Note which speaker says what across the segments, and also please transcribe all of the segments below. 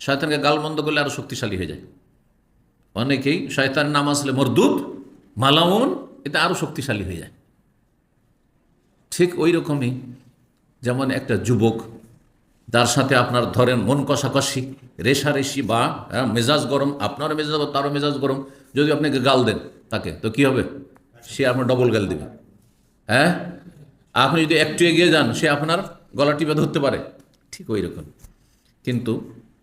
Speaker 1: শয়তানকে গালমন্দ করলে আরও শক্তিশালী হয়ে যায়। অনেকেই শয়তান নাম আসলে মরদুদ মালাউন এতে আরও শক্তিশালী হয়ে যায়। ঠিক ওই রকমই যেমন একটা যুবক যার সাথে আপনার ধরেন মন কষাকষি রেশারেশি বা হ্যাঁ, মেজাজ গরম আপনারও মেজাজ তারও মেজাজ গরম যদি আপনাকে গাল দেন তাকে তো কি হবে? সে আপনার ডবল গাল দেবে। হ্যাঁ? আপনি যদি একটু এগিয়ে যান সে আপনার গলা টিপে ধরতে পারে। ঠিক ওই রকম। কিন্তু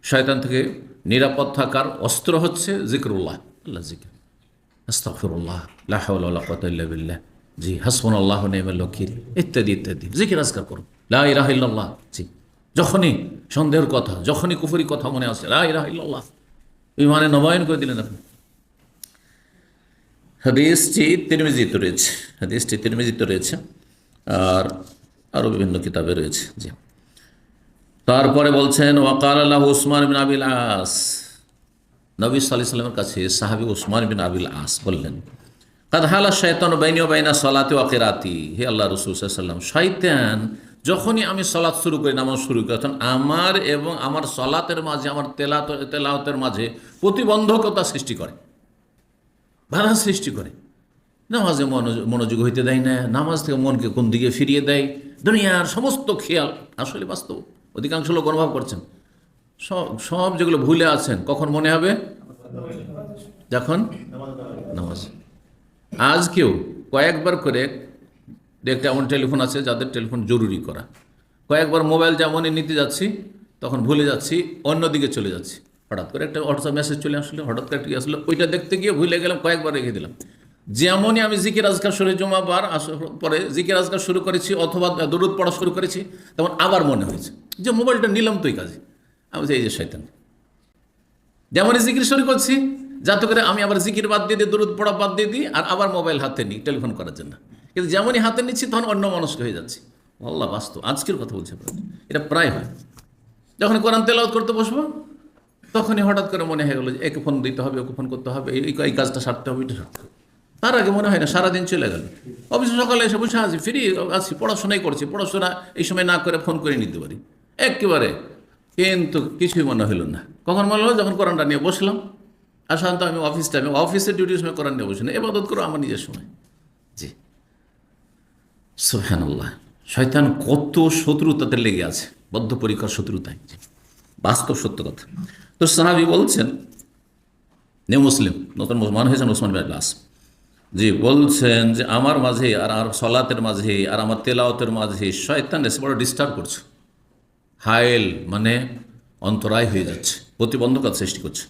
Speaker 1: শয়তান থেকে নিরাপদ থাকার অস্ত্র হচ্ছে জিক্রুল্লাহ। আল্লাহ জিকির। আস্তাগফিরুল্লাহ, লা হাওলা ওয়ালা কুওয়াতা ইল্লা বিল্লাহ। জি ওয়া নি'মাল ওয়াকিল। ইত্যাদি ইত্যাদি। জিকির আজকার করুন। লা ইলাহা ইল্লাল্লাহ। জি, যখনই সন্দেহের কথা, যখনই কুফুরি কথা মনে আসে, লা ইলাহা ইল্লাল্লাহ। ইমানে নবায়ন করে দিলেন আপনি। হাদিসটি তিরমিজিত রয়েছে। হাদিসটি তিরমিজিত রয়েছে। আর আরও বিভিন্ন কিতাবে রয়েছে। জি। তারপরে বলছেন, ওয়াকাল আল্লাহ উসমান বিন আবিল আস। নবী সাল্লাহ কাছে সাহাবি উসমান বিন আবিল আস বললেন, কাদ হালা শয়তান বাইনি সলাতে ওয়াকিরাতি হে আল্লাহ রসুল সাল্লাম শয়তান, যখনই আমি সলাৎ শুরু করি, নামাজ শুরু করি তখন আমার এবং আমার সলাতের মাঝে, আমার তেলাত তেলাওতের মাঝে প্রতিবন্ধকতা সৃষ্টি করে, বাধা সৃষ্টি করে। নামাজে মনোযোগ হইতে দেয় না, নামাজ থেকে মনকে কোন দিকে ফিরিয়ে দেয়? দুনিয়ার সমস্ত খেয়াল, আসলে বাস্তব। অধিকাংশ লোক অনুভব করছেন। সব সব যেগুলো ভুলে আছেন, কখন মনে হবে? যখন? নামাজ। আজ কেউ কয়েকবার করে দেখতে এমন টেলিফোন আছে যাদের টেলিফোন জরুরি করা। কয়েকবার মোবাইল যেমনই নিতে যাচ্ছি, তখন ভুলে যাচ্ছি, অন্যদিকে চলে যাচ্ছি। হঠাৎ করে একটা হোয়াটসঅ্যাপ মেসেজ চলে আসলো, হঠাৎ করে একটা আসলো, ওইটা দেখতে গিয়ে ভুলে গেলাম, কয়েকবার রেখে দিলাম। যেমনই আমি জিকির আজকার শুরু জমাবার পরে জিকির আজকার শুরু করেছি, অথবা দরুদ পড়া শুরু করেছি তখন আবার মনে হয়েছে। যে মোবাইলটা নিলাম তো এই কাজে। আমি এই যে শয়তান। যেমনই জিকির শুরু করছি যাতে করে আমি আবার জিকির বাদ দিয়ে দিই, দরুদ পড়া বাদ দিয়ে দিই, আর আবার মোবাইল হাতে নিই, টেলিফোন করার জন্য। কিন্তু যেমনই হাতে নিচ্ছি, তখন অন্য মনস্ক হয়ে যাচ্ছি। আল্লাহ, বাস্তব। আজকের কথা বলছে এটা প্রায় হয়। যখন কোরআন তেলাওয়াত করতে বসবো, তখনই হঠাৎ করে মনে হয়ে গেলো যে, একে ফোন দিতে হবে, ওকে ফোন করতে হবে, এই এই কাজটা সারতে হবে, এটা সারতে হবে। তার আগে মনে হয় না, সারাদিন চলে গেল। অফিসে সকালে এসে বসে আছি, ফিরি আছি, পড়াশোনাই করছি, পড়াশোনা এই সময় না করে ফোন করে নিতে পারি। একেবারে। কিন্তু কিছুই মনে হলো না। কখন মনে হলো? যখন কোরআনটা নিয়ে বসলাম। আর সাধারণত আমি অফিস টাইমে অফিসের ডিউটির সময় কোরআন নিয়ে বসি না। এবাদত করো আমার নিজের সময়। জি। সুহানুল্লাহ শয়তান কত শত্রুতাতে লেগে আছে। বদ্ধপরিকর শত্রুতায়। বাস্তব সত্য কথা। তো সাহাবি বলছেন নিউ মুসলিম, নতুন মুসলমান হয়েছেন ওসমান বিন জি, বলছেন যে, আমার মাঝে আর আর সলাতের মাঝে, আর আমার তেলাওতের মাঝে শয়তান এসে বড় ডিস্টার্ব করছে। হায়েল মানে অন্তরায় হয়ে যাচ্ছে, প্রতিবন্ধকতা সৃষ্টি করছে।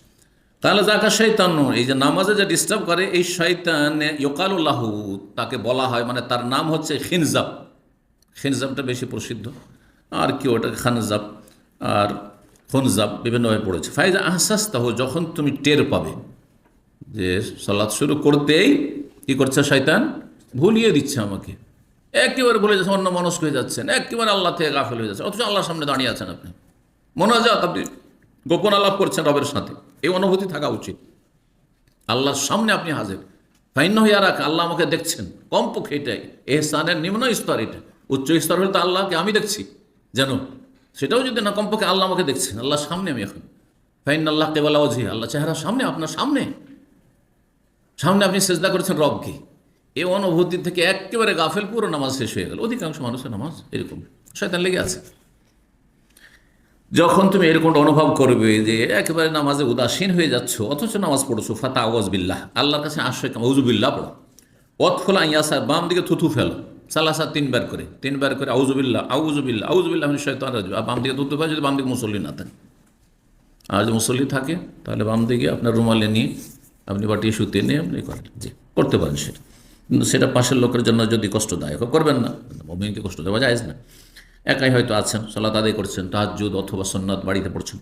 Speaker 1: তাহলে যাকা শৈতান এই যে নামাজে যা ডিস্টার্ব করে, এই শৈতান ইকালুল্লাহ তাকে বলা হয় মানে তার নাম হচ্ছে খিনজাব। খিনজাবটা বেশি প্রসিদ্ধ। আর কি ওটাকে খানজাব আর খুনজাব বিভিন্নভাবে পড়েছে। ফাইজা আহসাস তাহ যখন তুমি টের পাবে যে সলাৎ শুরু করতেই কি করছে শয়তান? ভুলিয়ে দিচ্ছে আমাকে। একেবারে ভুলে যাচ্ছে, অন্য মনস্ক হয়ে যাচ্ছেন। একেবারে আল্লাহ থেকে গাফেল হয়ে যাচ্ছে অথচ আল্লাহর সামনে দাঁড়িয়ে আছেন আপনি। মনে মোনাজাত আপনি গোপন আলাপ করছেন রবের সাথে। এই অনুভূতি থাকা উচিত। আল্লাহর সামনে আপনি হাজির। ফাইন্য হইয়া রাখ আল্লাহ আমাকে দেখছেন। কমপক্ষে এটাই। এহসানের নিম্ন স্তর এটা। উচ্চ স্তর হলে তো আল্লাহকে আমি দেখছি। যেন সেটাও যদি না, কমপক্ষে আল্লাহ আমাকে দেখছেন। আল্লাহর সামনে আমি এখন। ফাইন আল্লাহ কেবলা ওঝি আল্লাহ চেহারা সামনে, আপনার সামনে। সামনে আপনি চেষ্টা করেছেন রবকে। এই অনুভূতি থেকে একেবারে গাফেল পুরো নামাজ শেষ হয়ে গেল। অধিকাংশ মানুষের নামাজ এরকম। শয়তান লেগে আছে। যখন তুমি এরকম অনুভব করবে যে একেবারে নামাজে উদাসীন হয়ে যাচ্ছ, অথচ নামাজ পড়ছো, ফাতা আওয়াজ বিল্লাহ, আল্লাহর কাছে আশ্রয় আউজুবিল্লাহ পড়ো। অতফলা ইয়াসা বাম দিকে থুথু ফেলো। সালাসা তিনবার করে তিনবার করে আউজুবিল্লাহ আউজুবিল্লাহ আউজুবিল্লাহ শয়তান রাজবে আর বাম দিকে থুতু ফেলে, যদি বাম দিকে মুসল্লি না থাকে। আর যদি মুসল্লি থাকে, তাহলে বাম দিকে আপনার রুমালে নিয়ে আপনি বাটিয়ে শুতে নিয়ে আপনি করেন। জি, করতে পারেন সেটা। কিন্তু সেটা পাশের লোকের জন্য যদি কষ্টদায়ক করবেন না মমিনকে কষ্ট দেওয়া যায় না একাই হয়তো আছেন, সলাত আদায় করছেন তাহাজুদ অথবা সন্ন্যত বাড়িতে পড়ছেন।